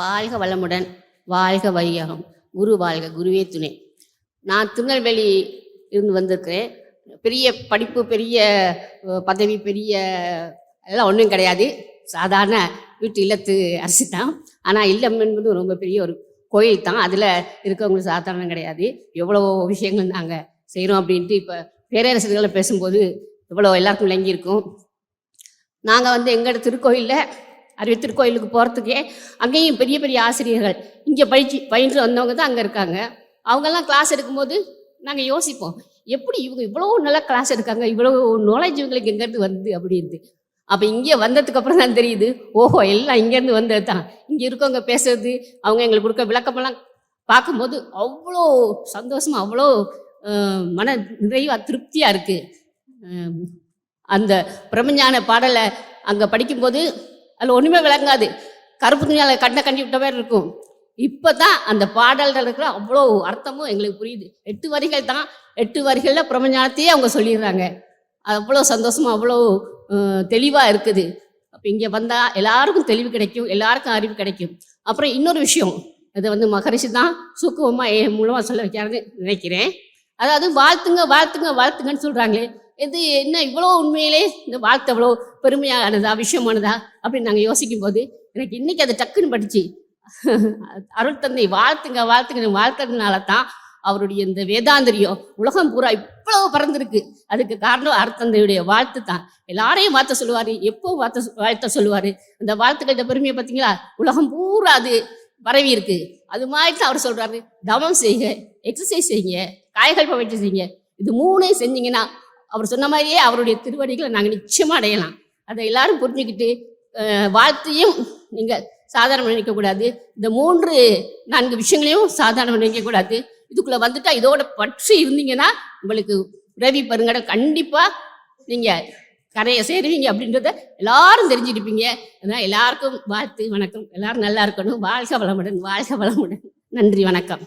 வாழ்க வளமுடன் வாழ்க வையகம் குரு வாழ்க குருவே துணை. நான் திருநெல்வேலி இருந்து வந்திருக்கிறேன். பெரிய படிப்பு பெரிய பதவி பெரிய எல்லாம் ஒன்றும் கிடையாது. சாதாரண வீட்டு இல்லத்து அரசு தான். ஆனால் இல்லம் என்பது ரொம்ப பெரிய ஒரு கோயில் தான். அதில் இருக்கவங்களுக்கு சாதாரணம் கிடையாது. எவ்வளோ விஷயங்கள் நாங்கள் செய்கிறோம் அப்படின்ட்டு இப்போ பேரரசுகளை பேசும்போது எவ்வளோ எல்லாருக்கும் விளங்கியிருக்கும். நாங்கள் வந்து எங்களோட திருக்கோயிலில் அறிவு திருக்கோயிலுக்கு போகிறதுக்கே அங்கேயும் பெரிய பெரிய ஆசிரியர்கள். இங்கே பயிற்சி பயின்று வந்தவங்க தான் அங்கே இருக்காங்க. அவங்கெல்லாம் கிளாஸ் எடுக்கும்போது நாங்கள் யோசிப்போம் எப்படி இவங்க இவ்வளோ நல்லா கிளாஸ் எடுக்காங்க இவ்வளோ நாலேஜ் இவங்களுக்கு எங்கேருந்து வருது அப்படின்ட்டு. அப்போ இங்கே வந்ததுக்கு அப்புறம் தான் தெரியுது ஓஹோ எல்லாம் இங்கேருந்து வந்தது தான். இங்கே இருக்கவங்க பேசுறது அவங்க எங்களுக்கு கொடுக்க விளக்கமெல்லாம் பார்க்கும்போது அவ்வளோ சந்தோஷமாக அவ்வளோ மன நிறைவாக திருப்தியாக இருக்குது அந்த பிரம்மஞான பாடலை அங்கே படிக்கும்போது அதில் ஒன்றுமே விளங்காது. கருப்பு துணியால் கண்ணை கண்டி விட்ட மாதிரி இருக்கும். இப்போ தான் அந்த பாடல்கள் இருக்கிற அவ்வளோ அர்த்தமும் எங்களுக்கு புரியுது. எட்டு வரிகள் தான். எட்டு வரிகளில் பிரம்மஞானத்தையே அவங்க சொல்லிடுறாங்க. அது அவ்வளோ சந்தோஷமாக அவ்வளோ தெளிவாக இருக்குது. அப்போ இங்கே வந்தால் எல்லாருக்கும் தெளிவு கிடைக்கும் எல்லாருக்கும் அறிவு கிடைக்கும். அப்புறம் இன்னொரு விஷயம். இதை வந்து மகரிஷி தான் சுக்குவமாக என் மூலமாக சொல்ல வைக்கிறாருன்னு நினைக்கிறேன். அதாவது வாழ்த்துங்க வாழ்த்துங்க வாழ்த்துங்கன்னு சொல்கிறாங்களே இது என்ன இவ்வளோ உண்மையிலே இந்த வாழ்த்து அவ்வளோ பெருமையானதா விஷயமானதா அப்படின்னு நாங்கள் யோசிக்கும் போது எனக்கு இன்னைக்கு அது டக்குன்னு படிச்சு அருள் தந்தை வாழ்த்துங்க வாழ்த்துங்க வாழ்த்துறதுனால தான் அவருடைய இந்த வேதாந்திரியம் உலகம் பூரா இவ்வளவு பறந்துருக்கு. அதுக்கு காரணம் அருத்தந்தையுடைய வாழ்த்து தான். எல்லாரையும் வாழ்த்த சொல்லுவாரு எப்போ வாழ்த்த வாழ்த்த சொல்லுவாரு? அந்த வாழ்த்துக்கிட்ட பெருமையை பார்த்தீங்களா? உலகம் பூரா அது பரவி இருக்கு. அது மாதிரி தான் அவர் சொல்றாரு. தவம் செய்யுங்க எக்ஸசைஸ் செய்யுங்க காய்கள் பயிற்சி செய்யுங்க. இது மூணையும் செஞ்சீங்கன்னா அவர் சொன்ன மாதிரியே அவருடைய திருவடிகளை நாங்கள் நிச்சயமாக அடையலாம். அதை எல்லாரும் புரிஞ்சுக்கிட்டு வாழ்த்தையும் நீங்கள் சாதாரண நினைக்கக்கூடாது. இந்த மூன்று நான்கு விஷயங்களையும் சாதாரண நினைக்கக்கூடாது. இதுக்குள்ளே வந்துட்டால் வந்துட்டா இதோட பற்று இருந்தீங்கன்னா உங்களுக்கு உதவி பெருங்கட கண்டிப்பாக நீங்கள் கரையை சேருவீங்க அப்படின்றத எல்லாரும் தெரிஞ்சிருப்பீங்க. அதனால் எல்லாருக்கும் வாழ்த்து வணக்கம். எல்லாரும் நல்லா இருக்கணும். வாழ்க வளமுடன் வாழ்க வளமுடன். நன்றி வணக்கம்.